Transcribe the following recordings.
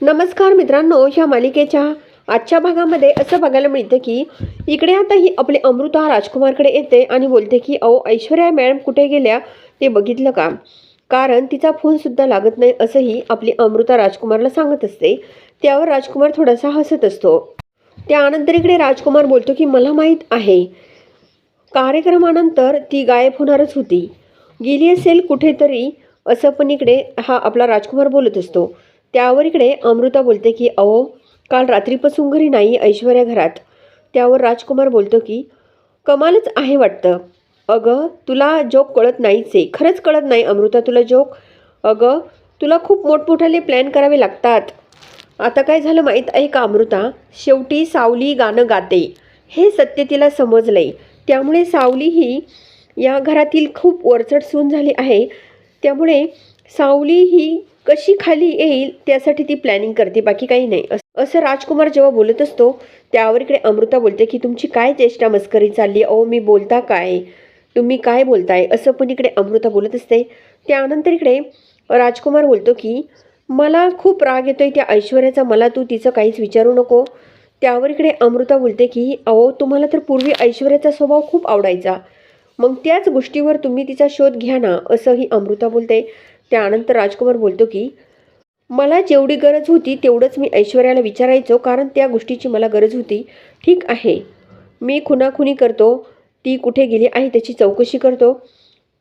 नमस्कार मित्रांनो ह्या मालिकेच्या आजच्या भागामध्ये असं बघायला मिळतं की इकडे आता ही आपली अमृता राजकुमारकडे येते आणि बोलते की अहो ऐश्वर्या मॅडम कुठे गेल्या? ते बघितलं का? कारण तिचा फोनसुद्धा लागत नाही असंही आपली अमृता राजकुमारला सांगत असते. त्यावर राजकुमार थोडासा हसत असतो. त्यानंतर इकडे राजकुमार बोलतो की मला माहीत आहे. कार्यक्रमानंतर ती गायब होणारच होती. गेली असेल कुठेतरी असं पण इकडे हा आपला राजकुमार बोलत असतो. त्यावर इकडे अमृता बोलते की अहो काल रात्रीपासून घरी नाही ऐश्वर्या घरात. त्यावर राजकुमार बोलतो की कमालच आहे वाटतं. अगं तुला जोक कळत नाहीच आहे. खरंच कळत नाही अमृता तुला जोक. अगं तुला खूप मोठमोठाले प्लॅन करावे लागतात. आता काय झालं माहीत आहे का अमृता? शेवटी सावली गाणं गाते. हे सत्य तिला समजलंय. त्यामुळे सावली ही या घरातील खूप वरचढ सून झाली आहे. त्यामुळे सावली ही कशी खाली येईल त्यासाठी ती प्लॅनिंग करते बाकी काही नाही. असं राजकुमार जेव्हा बोलत असतो त्यावर इकडे अमृता बोलते की तुमची काय चेष्टा मस्करी चालली? अहो मी बोलता काय? तुम्ही काय बोलताय? असं पण इकडे अमृता बोलत असते. त्यानंतर इकडे राजकुमार बोलतो की मला खूप राग येतो आहे त्या ऐश्वर्याचा मला तू तिचं काहीच विचारू नको. त्यावर इकडे अमृता बोलते की अहो तुम्हाला तर पूर्वी ऐश्वर्याचा स्वभाव खूप आवडायचा. मग त्याच गोष्टीवर तुम्ही तिचा शोध घ्या ना असंही अमृता बोलते. त्यानंतर राजकुमार बोलतो की मला जेवढी गरज होती तेवढंच मी ऐश्वर्याला विचारायचो कारण त्या गोष्टीची मला गरज होती. ठीक आहे. मी खुनाखुनी करतो. ती कुठे गेली आहे त्याची चौकशी करतो.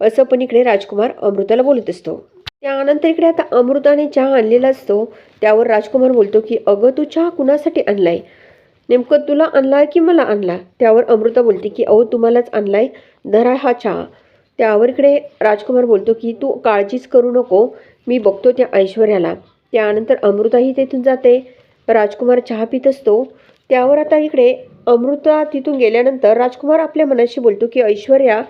असं पण इकडे राजकुमार अमृताला बोलत असतो. त्यानंतर इकडे आता अमृताने चहा आणलेला असतो. त्यावर राजकुमार बोलतो की अगं तू चहा कुणासाठी आणलाय? नेमकं तुला आणला की मला आणला त्यावर अमृता बोलते की अहो तुम्हालाच आणलाय. धरा हा चहा. त्यावर इकडे राजकुमार बोलतो की तू काळजीच करू नको मी बघतो त्या ऐश्वर्याला. त्यानंतर अमृताही तिथून जाते. राजकुमार चहा पित असतो. त्यावर आता इकडे अमृता तिथून गेल्यानंतर राजकुमार आपल्या मनाशी बोलतो की ऐश्वर्या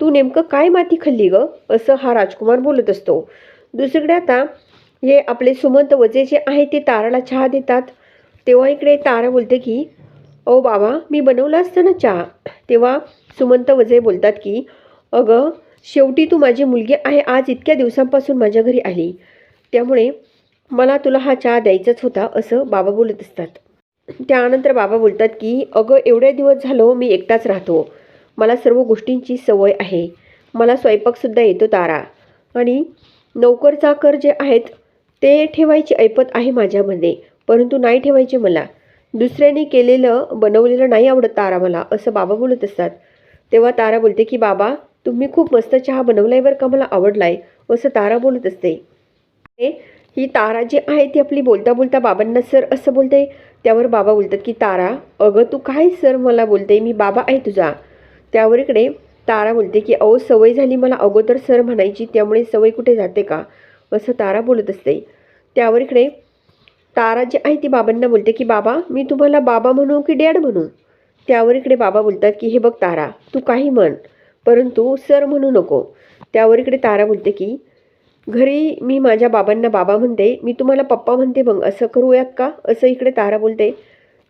तू नेमकं काय माती खाल्ली ग? असं हा राजकुमार बोलत असतो. दुसरीकडे आता हे आपले सुमंत वजे जे आहे ते ताराला चहा देतात. तेव्हा इकडे तारा बोलते की ओ बाबा मी बनवला असतं ना चहा. तेव्हा सुमंत वजे बोलतात की अगं शेवटी तू माझी मुलगी आहे आज इतक्या दिवसांपासून माझ्या घरी आली. त्यामुळे मला तुला हा चहा द्यायचाच होता असं बाबा बोलत असतात. त्यानंतर बाबा बोलतात की अगं एवढे दिवस झालो मी एकटाच राहतो. मला सर्व गोष्टींची सवय आहे. मला स्वयंपाकसुद्धा येतो तारा. आणि नोकर चाकर जे आहेत ते ठेवायची ऐपत आहे माझ्यामध्ये परंतु नाही ठेवायचे मला. दुसऱ्याने केलेलं बनवलेलं नाही आवडत तारा मला असं बाबा बोलत असतात. तेव्हा तारा बोलते की बाबा तुम्ही खूप मस्त चहा बनवलाय बरं का मला आवडलाय. असं तारा बोलत असते. हे ही तारा जी आहे ती आपली बोलता बोलता बाबांना सर असं बोलते. त्यावर बाबा बोलतात की तारा अगं तू काय सर मला बोलते? मी बाबा आहे तुझा. त्यावर इकडे तारा बोलते की अहो सवय झाली मला अगोदर सर म्हणायची त्यामुळे सवय कुठे जाते का? असं तारा बोलत असते. त्यावर इकडे तारा जी आहे ती बाबांना बोलते की बाबा मी तुम्हाला बाबा म्हणू की डॅड म्हणू? त्यावर इकडे बाबा बोलतात की हे बघ तारा तू काही म्हण. परंतु सर म्हणू नको. त्यावर इकडे तारा बोलते की घरी मी माझ्या बाबांना बाबा म्हणते मी तुम्हाला पप्पा म्हणते मग असं करूयात का? असं इकडे तारा बोलते.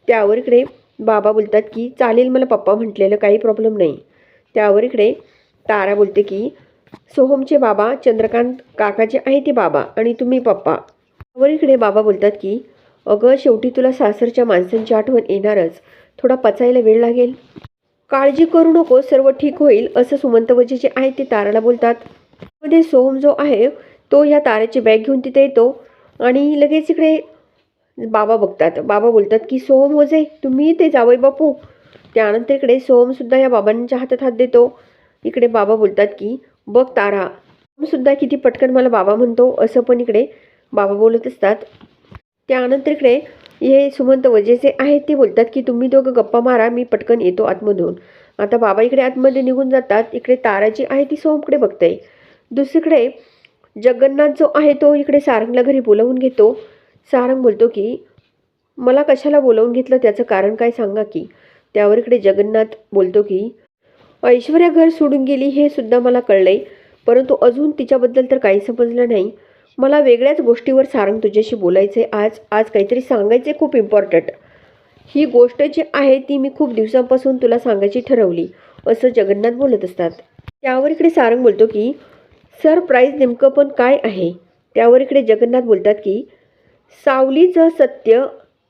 त्यावर इकडे बाबा बोलतात की चालेल मला पप्पा म्हटलेलं काही प्रॉब्लेम नाही. त्यावर इकडे तारा बोलते की सोहमचे बाबा चंद्रकांत काकाचे आहे ते बाबा आणि तुम्ही पप्पा. त्यावर इकडे बाबा बोलतात की अगं शेवटी तुला सासरच्या माणसांची आठवण येणारच. थोडा पचायला वेळ लागेल. काळजी करू नको सर्व ठीक होईल असं सुमंतवजी जे आहे ते ताराला बोलतात. मध्ये सोहम जो आहे तो या ताऱ्याची बॅग घेऊन तिथे येतो आणि लगेच इकडे बाबा बघतात. बाबा बोलतात की सोहम वजे तुम्ही ते जावई बापू. त्यानंतर इकडे सोहमसुद्धा या बाबांच्या हातात हात देतो. इकडे बाबा बोलतात की बघ तारा सुद्धा किती पटकन मला बाबा म्हणतो असं पण इकडे बाबा बोलत असतात. त्यानंतर इकडे हे सुमंत वजे जे आहेत ते बोलतात की तुम्ही दोघं गप्पा मारा मी पटकन येतो आतमधून. आता बाबा इकडे आतमध्ये निघून जातात. इकडे तारा जी आहे ती सोमकडे बघते दुसरीकडे जगन्नाथ जो आहे तो इकडे सारंगला घरी बोलावून घेतो. सारंग बोलतो की मला कशाला बोलावून घेतलं? त्याचं कारण काय सांगा की? त्यावर इकडे जगन्नाथ बोलतो की ऐश्वर्या घर सोडून गेली हे सुद्धा मला कळलंय. परंतु अजून तिच्याबद्दल तर काही समजलं नाही. मला वेगळ्याच गोष्टीवर सारंग तुझ्याशी बोलायचं आहे आज. आज काहीतरी सांगायचं खूप इम्पॉर्टंट ही गोष्ट जी आहे ती मी खूप दिवसांपासून तुला सांगायची ठरवली. असं जगन्नाथ बोलत असतात. त्यावर इकडे सारंग बोलतो की सरप्राईज नेमकं पण काय आहे? त्यावर इकडे जगन्नाथ बोलतात की सावलीचं सत्य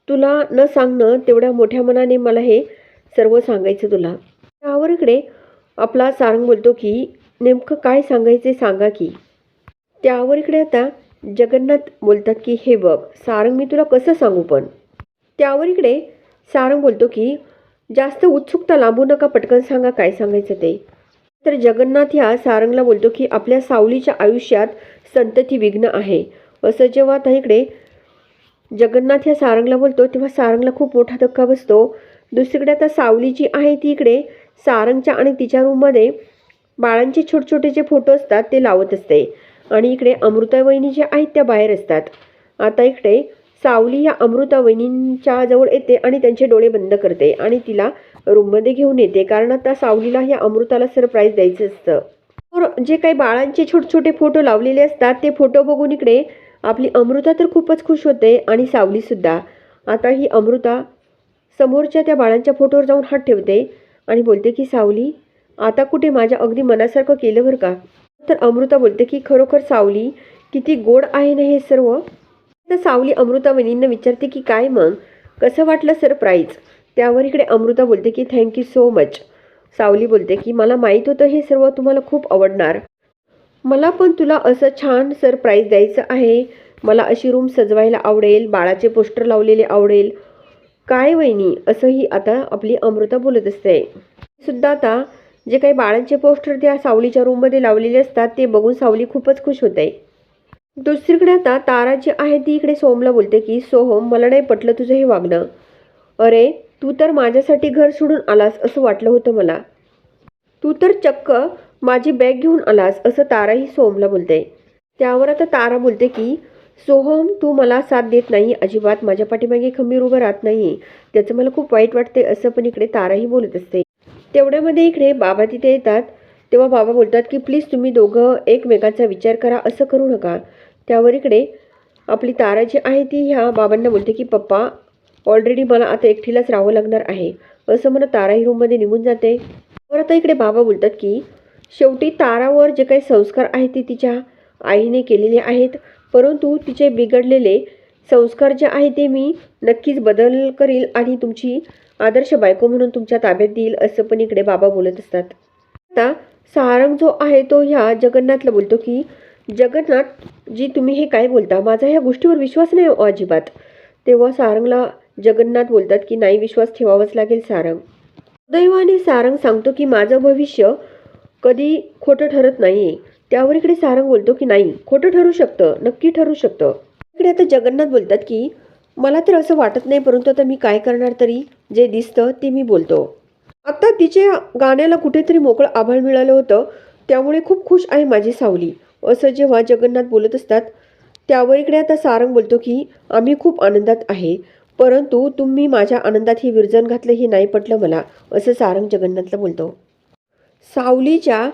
तुला न सांगणं तेवढ्या मोठ्या मनाने मला हे सर्व सांगायचं तुला. त्यावर इकडे आपला सारंग बोलतो की नेमकं काय सांगायचे सांगा की. त्यावर इकडे आता जगन्नाथ बोलतात की हे बघ सारंग मी तुला कसं सांगू पण? त्यावर इकडे सारंग बोलतो की जास्त उत्सुकता लांबू नका पटकन सांगा काय सांगायचं ते. तर जगन्नाथ ह्या सारंगला बोलतो की आपल्या सावलीच्या आयुष्यात संतती विघ्न आहे. असं जेव्हा आता इकडे जगन्नाथ ह्या सारंगला बोलतो तेव्हा सारंगला खूप मोठा धक्का बसतो. दुसरीकडे आता सावली जी आहे ती इकडे सारंगच्या आणि तिच्या रूममध्ये बाळांचे छोटे छोटे जे फोटो असतात ते लावत असते. आणि इकडे अमृता वहिनी ज्या आहेत त्या बाहेर असतात. आता इकडे सावली या अमृतावहिनींच्या जवळ येते आणि त्यांचे डोळे बंद करते आणि तिला रूममध्ये घेऊन येते. कारण आता सावलीला या अमृताला सरप्राईज द्यायचं असतं. तर जे काही बाळांचे छोटे छोटे फोटो लावलेले असतात ते फोटो बघून इकडे आपली अमृता तर खूपच खुश होते आणि सावलीसुद्धा आता ही अमृता समोरच्या त्या बाळांच्या फोटोवर जाऊन हात ठेवते आणि बोलते की सावली आता कुठे माझ्या अगदी मनासारखं केलं बरं का? तर अमृता बोलते की खरोखर सावली किती गोड आहे ना हे सर्व? तर सावली अमृता वहिनींना विचारते की काय मग? कसं वाटलं सरप्राईज त्यावर इकडे अमृता बोलते की थँक्यू सो मच सावली बोलते की मला माहीत होतं हे सर्व तुम्हाला खूप आवडणार. मला पण तुला असं छान सरप्राईज द्यायचं आहे. मला अशी रूम सजवायला आवडेल बाळाचे पोस्टर लावलेले आवडेल. काय वहिनी? असंही आता आपली अमृता बोलत असते. सुद्धा आता जे काही बाळांचे पोस्टर त्या सावलीच्या रूममध्ये लावलेले असतात ते बघून सावली खूपच खुश होते. दुसरीकडे आता तारा जी आहे ती इकडे सोहमला बोलते की सोहम मला नाही पटलं तुझं हे वागणं. अरे तू तर माझ्यासाठी घर सोडून आलास असं वाटलं होतं मला. तू तर चक्क माझी बॅग घेऊन आलास असं ताराही सोहमला बोलते. त्यावर आता तारा बोलते की सोहम तू मला साथ देत नाही अजिबात. माझ्या पाठीमागे खंबीर उभं राहत नाही. त्याचं मला खूप वाईट वाटते असं पण इकडे ताराही बोलत असते. तेवढ्यामध्ये इकडे बाबा तिथे येतात. तेव्हा बाबा बोलतात की प्लीज तुम्ही दोघं एकमेकांचा विचार करा असं करू नका. त्यावर इकडे आपली तारा जी आहे ती ह्या बाबांना बोलते की पप्पा ऑलरेडी मला आता एकटीलाच राहावं लागणार आहे. असं म्हणत ताराही रूममध्ये निघून जाते. तर आता इकडे बाबा बोलतात की शेवटी तारावर जे काही संस्कार आहेत ते तिच्या आईने केलेले आहेत. परंतु तिचे बिघडलेले संस्कार जे आहे ते मी नक्कीच बदल करील आणि तुमची आदर्श बायको म्हणून तुमच्या ताब्यात देईल असं पण इकडे बाबा बोलत असतात. आता सारंग जो आहे तो ह्या जगन्नाथला बोलतो की जगन्नाथ जी तुम्ही हे काय बोलता? माझा ह्या गोष्टीवर विश्वास नाही हो अजिबात. तेव्हा सारंगला जगन्नाथ बोलतात की नाही विश्वास ठेवावाच लागेल सारंग. दैवाने सारंग सांगतो की माझं भविष्य कधी खोटं ठरत नाही. त्यावर इकडे सारंग बोलतो की नाही खोटं ठरू शकतं नक्की ठरू शकतं. इकडे आता जगन्नाथ बोलतात की मला तर असं वाटत नाही परंतु आता मी काय करणार तरी जे दिसतं ते मी बोलतो. आत्ता तिच्या गाण्याला कुठेतरी मोकळं आभाळ मिळालं होतं त्यामुळे खूप खुश आहे माझी सावली. असं जेव्हा जगन्नाथ बोलत असतात त्यावर इकडे आता सारंग बोलतो की आम्ही खूप आनंदात आहे परंतु तुम्ही माझ्या आनंदात हे विरजन घातलं हे नाही पटलं मला असं सारंग जगन्नाथला बोलतो. सावलीच्या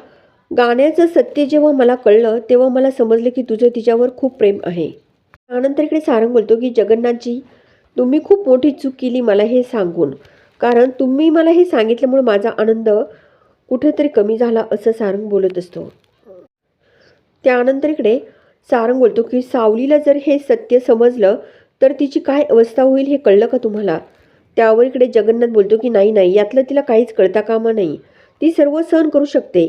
गाण्याचं सत्य जेव्हा मला कळलं तेव्हा मला समजलं की तुझं तिच्यावर खूप प्रेम आहे. त्यानंतर इकडे सारंग बोलतो की जगन्नाथजी तुम्ही खूप मोठी चूक केली मला हे सांगून. कारण तुम्ही मला हे सांगितल्यामुळे माझा आनंद कुठेतरी कमी झाला असं सारंग बोलत असतो. त्यानंतर इकडे सारंग बोलतो की सावलीला जर हे सत्य समजलं तर तिची काय अवस्था होईल हे कळलं का तुम्हाला? त्यावर इकडे जगन्नाथ बोलतो की नाही नाही यातलं तिला काहीच कळता कामा नाही. ती सर्व सहन करू शकते.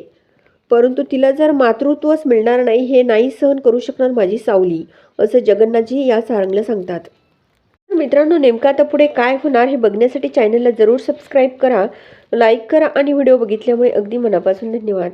परंतु तिला जर मातृत्वच मिळणार नाही हे नाही सहन करू शकणार माझी सावली असं जगन्नाथजी या सारंगला सांगतात. मित्रांनो नेमकं आता पुढे काय होणार हे बघण्यासाठी चॅनलला जरूर सबस्क्राईब करा लाईक करा आणि व्हिडिओ बघितल्यामुळे अगदी मनापासून धन्यवाद.